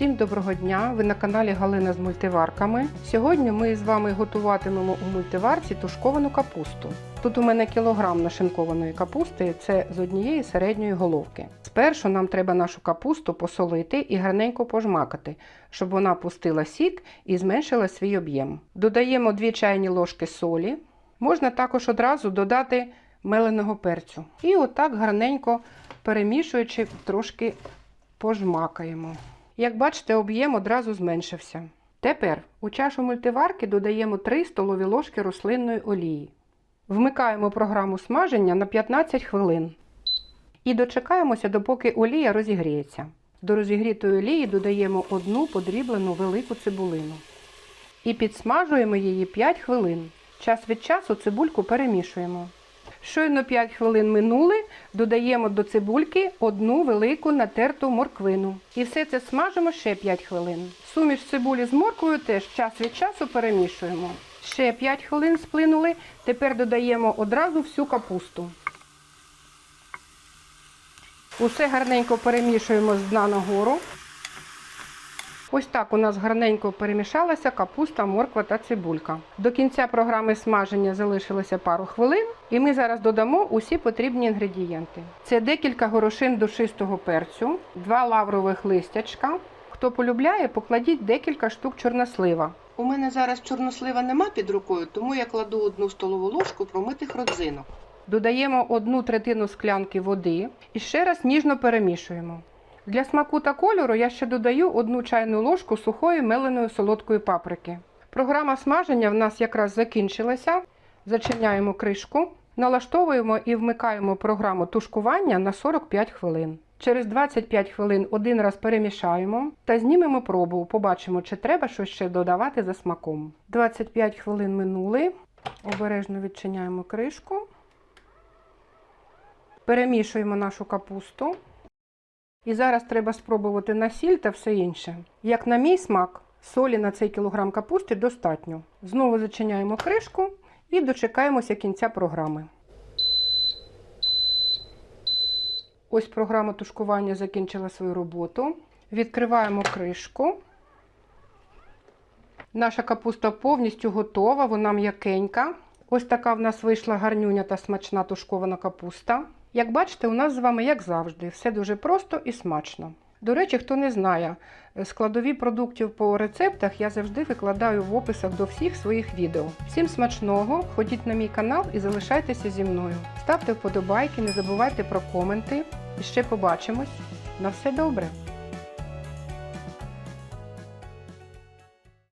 Всім доброго дня! Ви на каналі Галина з мультиварками. Сьогодні ми з вами готуватимемо у мультиварці тушковану капусту. Тут у мене кілограм нашинкованої капусти, це з однієї середньої головки. Спершу нам треба нашу капусту посолити і гарненько пожмакати, щоб вона пустила сік і зменшила свій об'єм. Додаємо 2 чайні ложки солі. Можна також одразу додати меленого перцю. І отак гарненько перемішуючи, трошки пожмакаємо. Як бачите, об'єм одразу зменшився. Тепер у чашу мультиварки додаємо 3 столові ложки рослинної олії. Вмикаємо програму смаження на 15 хвилин. І дочекаємося, допоки олія розігріється. До розігрітої олії додаємо одну подріблену велику цибулину. І підсмажуємо її 5 хвилин. Час від часу цибульку перемішуємо. Щойно 5 хвилин минули, додаємо до цибульки одну велику натерту морквину. І все це смажимо ще 5 хвилин. Суміш цибулі з морквою теж час від часу перемішуємо. Ще 5 хвилин сплинули. Тепер додаємо одразу всю капусту. Усе гарненько перемішуємо з дна нагору. Ось так у нас гарненько перемішалася капуста, морква та цибулька. До кінця програми смаження залишилося пару хвилин, і ми зараз додамо усі потрібні інгредієнти. Це декілька горошин душистого перцю, два лаврових листячка. Хто полюбляє, покладіть декілька штук чорнослива. У мене зараз чорнослива нема під рукою, тому я кладу одну столову ложку промитих родзинок. Додаємо одну третину склянки води і ще раз ніжно перемішуємо. Для смаку та кольору я ще додаю одну чайну ложку сухої меленої солодкої паприки. Програма смаження в нас якраз закінчилася. Зачиняємо кришку, налаштовуємо і вмикаємо програму тушкування на 45 хвилин. Через 25 хвилин один раз перемішаємо та знімемо пробу. Побачимо, чи треба щось ще додавати за смаком. 25 хвилин минули. Обережно відчиняємо кришку. Перемішуємо нашу капусту. І зараз треба спробувати на сіль та все інше. Як на мій смак, солі на цей кілограм капусти достатньо. Знову зачиняємо кришку і дочекаємося кінця програми. Ось програма тушкування закінчила свою роботу. Відкриваємо кришку. Наша капуста повністю готова, вона м'якенька. Ось така в нас вийшла гарнюня та смачна тушкована капуста. Як бачите, у нас з вами, як завжди, все дуже просто і смачно. До речі, хто не знає, складові продуктів по рецептах я завжди викладаю в описах до всіх своїх відео. Всім смачного, ходіть на мій канал і залишайтеся зі мною. Ставте вподобайки, не забувайте про коменти. І ще побачимось. На все добре!